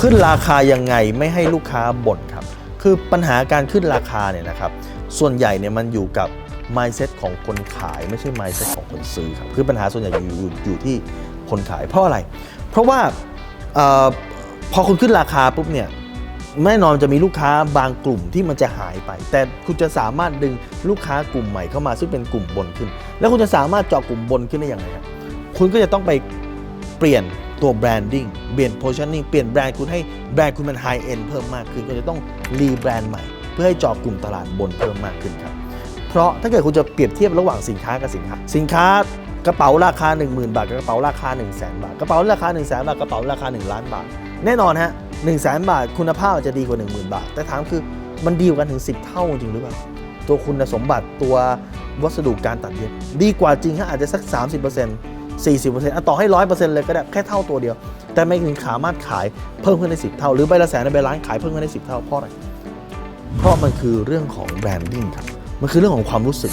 ขึ้นราคายังไงไม่ให้ลูกค้าบ่นครับ คือปัญหาการขึ้นราคาเนี่ยนะครับ ส่วนใหญ่เนี่ยมันอยู่กับ mindset ของคนขายไม่ใช่ mindset ของคนซื้อครับ คือปัญหาส่วนใหญ่อยู่อยู่อยู่ที่คนขายเพราะอะไร เพราะว่าออพอคุณขึ้นราคาปุ๊บเนี่ยแน่นอนจะมีลูกค้าบางกลุ่มที่มันจะหายไป แต่คุณจะสามารถดึงลูกค้ากลุ่มใหม่เข้ามาซึ่งเป็นกลุ่มบนขึ้น แล้วคุณจะสามารถเจาะกลุ่มบนขึ้นได้อย่างไรครับคุณก็จะต้องไปเปลี่ยน ตัวแบรนดิ้งเปลี่ยนโพช i น n ิ n งเปลี่ยนแบรนด์คุณให้แบรนด์คุณมันไฮเอ็นเพิ่มมากขึ้นก็จะต้องรีแบรนด์ใหม่ เพื่อให้เจาะกลุ่มตลาดบนเพิ่มมากขึ้นครับ เพราะถ้าเกิดคุณจะเปรียบเทียบระหว่างสินค้ากับสินค้า สินค้ากระเป๋าราคา 10,000 บาทกับกระเป๋าราคา 1 0 0 0 0แบาทกระเป๋าราคา 1 0 0 0 0แบาทกระเป๋าราคา 1 ล้านบาท แน่นอนฮะ1 0 0 0 0แบาทคุณภาพอาจจะดีกว่า 10,000 บาท แต่ถามคือมันดีกว่ากันถึง 10 เท่าจริงหรือเปล่าตัวคุณสมบัติตัววัสดุการตัดเย็บดีกว่าจริงฮะอาจจะสัก 30% 40%อะต่อให้ 100%เลยก็ได้แค่เท่าตัวเดียว แต่ไม่ถึงสามารถขายเพิ่มขึ้นได้ 10 เท่า หรือใบละแสนในใบล้านขายเพิ่มขึ้นได้ 10 เท่าเพราะอะไรเพราะมันคือเรื่องของแบรนดิ้งครับมันคือเรื่องของความรู้สึก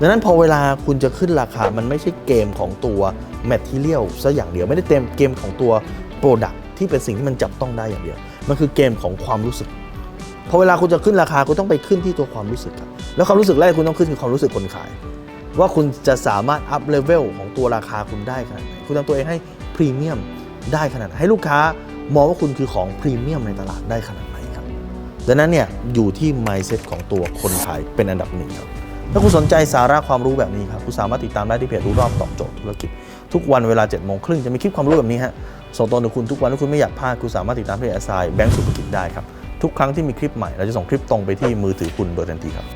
ดังนั้นพอเวลาคุณจะขึ้นราคา มันไม่ใช่เกมของตัว Material ซะอย่างเดียว ไม่ได้เต็มเกมของตัว Product ที่เป็นสิ่งที่มันจับต้องได้อย่างเดียว มันคือเกมของความรู้สึก พอเวลาคุณจะขึ้นราคาคุณต้องไปขึ้นที่ตัวความรู้สึกครับ แล้วความรู้สึกแรกคุณต้องขึ้นคือความรู้สึกคนขาย ว่าคุณจะสามารถอัพเลเวลของตัวราคาคุณได้ขนาดไหน คุณทำตัวเองให้พรีเมียมได้ขนาดไหนให้ลูกค้ามองว่าคุณคือของพรีเมียมในตลาดได้ขนาดไหนครับดังนั้นเนี่ยอยู่ที่ mindset ของตัวคนขายเป็นอันดับหนึ่งครับถ้าคุณสนใจสาระความรู้แบบนี้ครับคุณสามารถติดตามได้ที่เพจรู้รอบตอบโจทย์ธุรกิจ ทุกวันเวลา7จ็ดโมงครึ่งจะมีคลิปความรู้แบบนี้ฮะส่งตรงถึงคุณทุกวันถ้าคุณไม่อยากพลาดคุณสามารถติดตามเพจแอสไซแบงก์สุขภกิจได้ครับทุกครั้งที่มีคลิปใหม่เราจะส่งคลิปตรงไปที่มือถือคุณโดยทันทีครับ